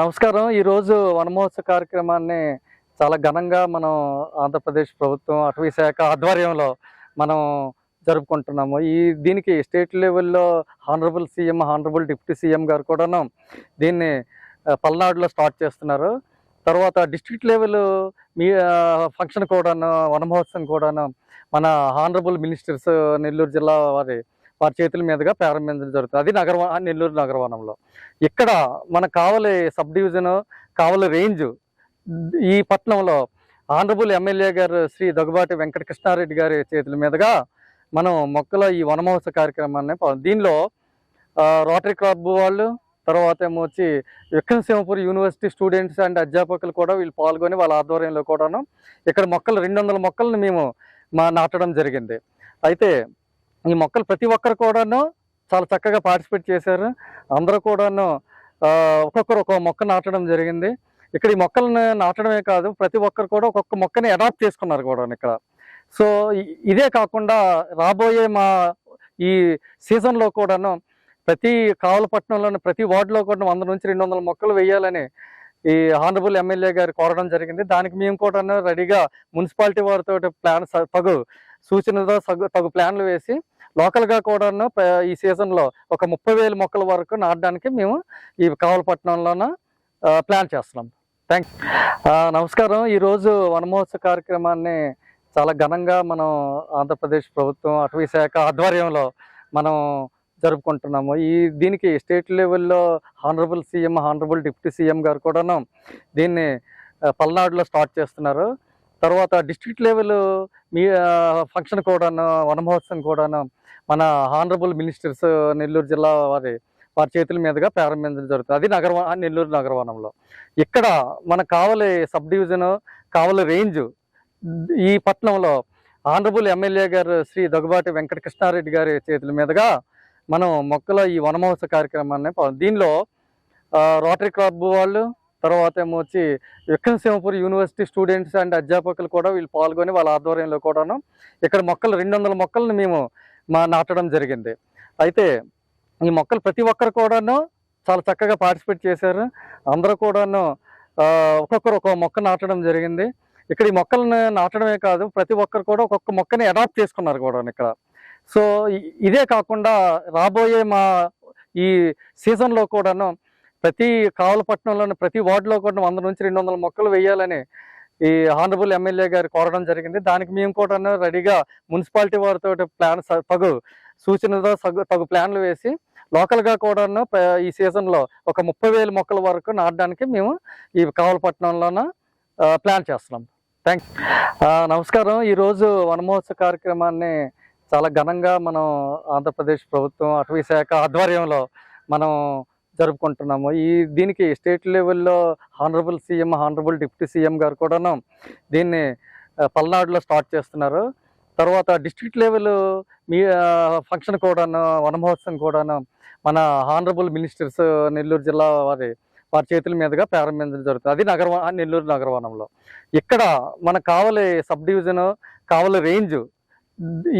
నమస్కారం. ఈరోజు వనమహోత్సవ కార్యక్రమాన్ని చాలా ఘనంగా మనం ఆంధ్రప్రదేశ్ ప్రభుత్వం అటవీ శాఖ ఆధ్వర్యంలో మనం జరుపుకుంటున్నాము. ఈ దీనికి స్టేట్ లెవెల్లో honourable CM honourable deputy CM గారు కూడాను దీన్ని పల్నాడులో స్టార్ట్ చేస్తున్నారు. తర్వాత డిస్ట్రిక్ట్ లెవెల్ మీ ఫంక్షన్ కూడాను వనమహోత్సవం కూడాను మన హానరబుల్ మినిస్టర్స్ నెల్లూరు జిల్లా వారి వారి చేతుల మీదుగా ప్రారంభించడం జరుగుతుంది. అది నగర నెల్లూరు నగరవనంలో. ఇక్కడ మన Kavali sub division Kavali range ఈ పట్టణంలో ఆనరబుల్ ఎమ్మెల్యే గారు శ్రీ దగ్గుబాటి వెంకటకృష్ణారెడ్డి గారి చేతుల మీదుగా మనం మొక్కల ఈ వనమహోత్సవ కార్యక్రమాన్ని దీనిలో రోటరీ క్లబ్ వాళ్ళు తర్వాత ఏమో వచ్చి విక్రమసింహపూర్ యూనివర్సిటీ స్టూడెంట్స్ అండ్ అధ్యాపకులు కూడా వీళ్ళు పాల్గొని వాళ్ళ ఆధ్వర్యంలో కూడాను ఇక్కడ మొక్కలు రెండు వందల మొక్కలను మేము మా నాటడం జరిగింది. అయితే ఈ మొక్కలు ప్రతి ఒక్కరు కూడాను చాలా చక్కగా పార్టిసిపేట్ చేశారు. అందరూ కూడాను ఒక్కొక్కరు ఒక్కొక్క మొక్క నాటడం జరిగింది. ఇక్కడ ఈ మొక్కలను నాటడమే కాదు ప్రతి ఒక్కరు కూడా ఒక్కొక్క మొక్కని అడాప్ట్ చేసుకున్నారు కూడా ఇక్కడ. సో ఇదే కాకుండా రాబోయే మా ఈ సీజన్లో కూడాను ప్రతి కావలపట్నంలోని ప్రతి వార్డులో కూడా వంద నుంచి రెండు వందల మొక్కలు వేయాలని ఈ హానరబుల్ ఎమ్మెల్యే గారు కోరడం జరిగింది. దానికి మేము కూడా రెడీగా మున్సిపాలిటీ వారితో ప్లాన్ స- తగు సూచనతో సగు తగు ప్లాన్లు వేసి లోకల్గా కూడాను ఈ సీజన్లో ఒక ముప్పై వేల మొక్కల వరకు నాటడానికి మేము ఈ కావలపట్నంలోన ప్లాన్ చేస్తున్నాం. థ్యాంక్ నమస్కారం. ఈరోజు వనమహోత్సవ కార్యక్రమాన్ని చాలా ఘనంగా మనం ఆంధ్రప్రదేశ్ ప్రభుత్వం అటవీ శాఖ ఆధ్వర్యంలో మనం జరుపుకుంటున్నాము. ఈ దీనికి స్టేట్ లెవెల్లో honourable CM honourable deputy CM గారు కూడాను దీన్ని పల్నాడులో స్టార్ట్ చేస్తున్నారు. తర్వాత డిస్ట్రిక్ట్ లెవెల్ మీ ఫంక్షన్ కూడాను వనమహోత్సవం కూడాను మన హానరబుల్ మినిస్టర్స్ నెల్లూరు జిల్లా వారి వారి చేతుల మీదుగా ప్రారంభించడం జరుగుతుంది. అది నగర నెల్లూరు నగరవనంలో. ఇక్కడ మన Kavali sub division Kavali range ఈ పట్టణంలో ఆనరబుల్ ఎమ్మెల్యే గారు శ్రీ దగ్గుబాటి వెంకటకృష్ణారెడ్డి గారి చేతుల మీదుగా మనం మొక్కల ఈ వనమహోత్సవ కార్యక్రమాన్ని దీనిలో రోటరీ క్లబ్ వాళ్ళు తర్వాత ఏమో వచ్చి విక్రమసింహపురి యూనివర్సిటీ స్టూడెంట్స్ అండ్ అధ్యాపకులు కూడా వీళ్ళు పాల్గొని వాళ్ళ ఆధ్వర్యంలో కూడాను ఇక్కడ మొక్కలు రెండు వందల మొక్కలను మేము మా నాటడం జరిగింది. అయితే ఈ మొక్కలు ప్రతి ఒక్కరు కూడాను చాలా చక్కగా పార్టిసిపేట్ చేశారు. అందరూ కూడాను ఒక్కొక్కరు ఒక్కొక్క మొక్క నాటడం జరిగింది. ఇక్కడ ఈ మొక్కలను నాటడమే కాదు ప్రతి ఒక్కరు కూడా ఒక్కొక్క మొక్కని అడాప్ట్ చేసుకున్నారు కూడా ఇక్కడ. సో ఇదే కాకుండా రాబోయే మా ఈ సీజన్లో కూడాను ప్రతి కావలపట్నంలోని ప్రతి వార్డులో కూడా వంద నుంచి రెండు వందల మొక్కలు వేయాలని ఈ హానరబుల్ ఎమ్మెల్యే గారు కోరడం జరిగింది. దానికి మేము కూడా రెడీగా మున్సిపాలిటీ వారితో ప్లాన్ స- తగు సూచనతో సగు తగు ప్లాన్లు వేసి లోకల్గా కూడాను ఈ సీజన్లో ఒక ముప్పై వేల మొక్కల వరకు నాటడానికి మేము ఈ కావలపట్నంలోన ప్లాన్ చేస్తున్నాం. థ్యాంక్ నమస్కారం. ఈరోజు వనమహోత్సవ కార్యక్రమాన్ని చాలా ఘనంగా మనం ఆంధ్రప్రదేశ్ ప్రభుత్వం అటవీ శాఖ ఆధ్వర్యంలో మనం జరుపుకుంటున్నాము. ఈ దీనికి స్టేట్ లెవెల్లో honourable CM honourable deputy CM గారు కూడాను దీన్ని పల్నాడులో స్టార్ట్ చేస్తున్నారు. తర్వాత డిస్ట్రిక్ట్ లెవెల్ మీ ఫంక్షన్ కూడాను వనమహోత్సవం కూడాను మన హానరబుల్ మినిస్టర్స్ నెల్లూరు జిల్లా వారి వారి చేతుల మీదుగా ప్రారంభించడం జరుగుతుంది. అది నగర నెల్లూరు నగరవనంలో. ఇక్కడ మన Kavali sub division Kavali range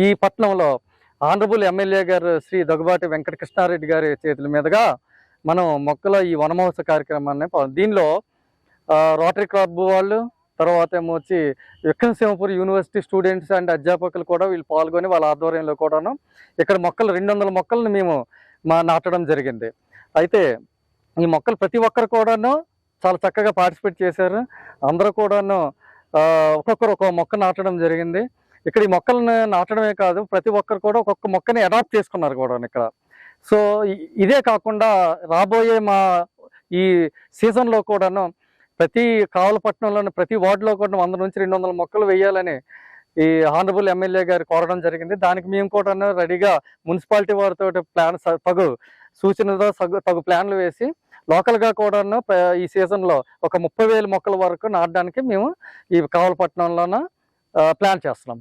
ఈ పట్టణంలో ఆనరబుల్ ఎమ్మెల్యే గారు శ్రీ దగ్గుబాటి వెంకట కృష్ణారెడ్డి గారి చేతుల మీదుగా మనం మొక్కల ఈ వనమహోత్సవ కార్యక్రమాన్ని దీనిలో రోటరీ క్లబ్ వాళ్ళు తర్వాత ఏమో వచ్చి విక్రమసింహపురి యూనివర్సిటీ స్టూడెంట్స్ అండ్ అధ్యాపకులు కూడా వీళ్ళు పాల్గొని వాళ్ళ ఆధ్వర్యంలో కూడాను ఇక్కడ మొక్కలు రెండు వందల మొక్కలను మేము మా నాటడం జరిగింది. అయితే ఈ మొక్కలు ప్రతి ఒక్కరు కూడాను చాలా చక్కగా పార్టిసిపేట్ చేశారు. అందరూ కూడాను ఒక్కొక్కరు ఒక్కొక్క మొక్క నాటడం జరిగింది. ఇక్కడ ఈ మొక్కలను నాటడమే కాదు ప్రతి ఒక్కరు కూడా ఒక్కొక్క మొక్కని అడాప్ట్ చేసుకున్నారు కూడా ఇక్కడ. సో ఇదే కాకుండా రాబోయే మా ఈ సీజన్లో కూడాను ప్రతి కావలపట్నంలోని ప్రతి వార్డులో కూడా వంద నుంచి రెండు వందల మొక్కలు వేయాలని ఈ హానరబుల్ ఎమ్మెల్యే గారు కోరడం జరిగింది. దానికి మేము కూడా రెడీగా మున్సిపాలిటీ వారితో ప్లాన్ తగు సూచనతో సగు తగు ప్లాన్లు వేసి లోకల్గా కూడాను ఈ సీజన్లో ఒక ముప్పై వేల మొక్కల వరకు నాటడానికి మేము ఈ కావలపట్నంలోన ప్లాన్ చేస్తున్నాం.